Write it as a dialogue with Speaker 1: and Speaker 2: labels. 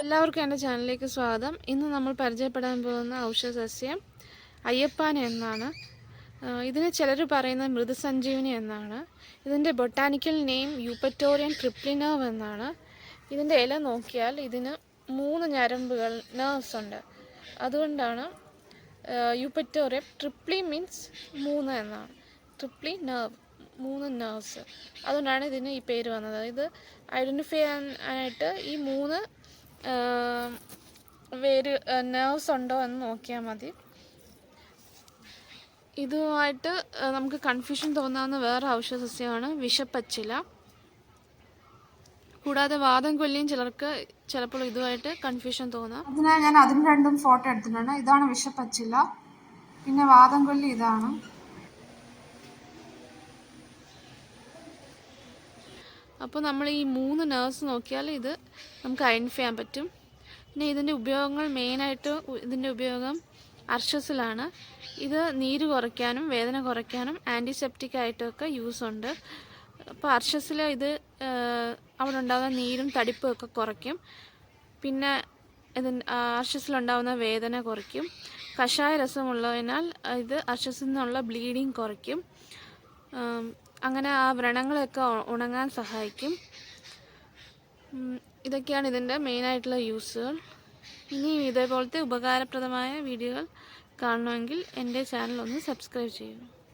Speaker 1: എല്ലാവർക്കും എന്റെ ചാനലിലേക്ക് സ്വാഗതം. ഇന്ന് നമ്മൾ പരിചയപ്പെടാൻ പോകുന്ന ഔഷധ സസ്യം അയ്യപ്പാന എന്നാണ്. ഇതിനെ ചിലർ പറയുന്നത് മൃദുസഞ്ജീവിനി എന്നാണ്. ഇതിന്റെ ബൊട്ടാനിക്കൽ നെയിം യൂപ്പറ്റോറിയൻ ട്രിപ്ലിനേവ് എന്നാണ്. ഇതിന്റെ ഇല നോക്കിയാൽ ഇതിന് മൂന്ന് ഞരമ്പുകൾ നേർവ്സ് ഉണ്ട്. അതുകൊണ്ടാണ് യൂപ്പറ്റോറിയം ട്രിപ്ലി മീൻസ് മൂന്ന് എന്നാണ്. ട്രിപ്ലി നേവ് മൂന്ന് നേർവ്സ് അതുകൊണ്ടാണ് ഇതിന് ഈ പേര് വന്നത്. ഇത് ഐഡന്റിഫൈ ആയിട്ട് ഈ മൂന്ന് വേര് നേഴ്സ് ഉണ്ടോ എന്ന് നോക്കിയാൽ മതി. ഇതുമായിട്ട് നമുക്ക് കൺഫ്യൂഷൻ തോന്നാവുന്ന വേറെ ഔഷധ സസ്യമാണ് വിഷപ്പച്ചില. കൂടാതെ വാദം കൊല്ലിയും ചിലർക്ക് ചിലപ്പോൾ ഇതുമായിട്ട് കൺഫ്യൂഷൻ തോന്നാം.
Speaker 2: അതിനാൽ ഞാൻ അതും രണ്ടും ഫോട്ടോ എടുത്തിട്ടുണ്ട്. ഇതാണ് വിഷപ്പച്ചില. പിന്നെ വാദം കൊല്ലി ഇതാണ്.
Speaker 1: അപ്പോൾ നമ്മൾ ഈ മൂന്ന് നേഴ്സ് നോക്കിയാൽ ഇത് നമുക്ക് ഐഡന്റിഫൈ ചെയ്യാൻ പറ്റും. പിന്നെ ഇതിന്റെ ഉപയോഗങ്ങൾ മെയിനായിട്ട് ഇതിന്റെ ഉപയോഗം അർഷസിലാണ് ഇത് നീര് കുറയ്ക്കാനും വേദന കുറയ്ക്കാനും ആന്റിസെപ്റ്റിക് ആയിട്ടൊക്കെ യൂസ് ഉണ്ട്. അപ്പോൾ അർഷസിൽ ഇത് അവിടെ ഉണ്ടാകുന്ന നീരും തടിപ്പും ഒക്കെ കുറയ്ക്കും. പിന്നെ ഇതിന് അർഷസിലുണ്ടാകുന്ന വേദന കുറയ്ക്കും. കഷായ രസമുള്ളതിനാൽ ഇത് അർഷസിൽ നിന്നുള്ള ബ്ലീഡിങ് കുറയ്ക്കും. അങ്ങനെ ആ വ്രണങ്ങളൊക്കെ ഉണങ്ങാൻ സഹായിക്കും. ഇതൊക്കെയാണ് ഇതിന്റെ മെയിനായിട്ടുള്ള യൂസുകൾ. ഇനിയും ഇതേപോലത്തെ ഉപകാരപ്രദമായ വീഡിയോകൾ കാണണമെങ്കിൽ എന്റെ ചാനൽ ഒന്ന് സബ്സ്ക്രൈബ് ചെയ്യുക.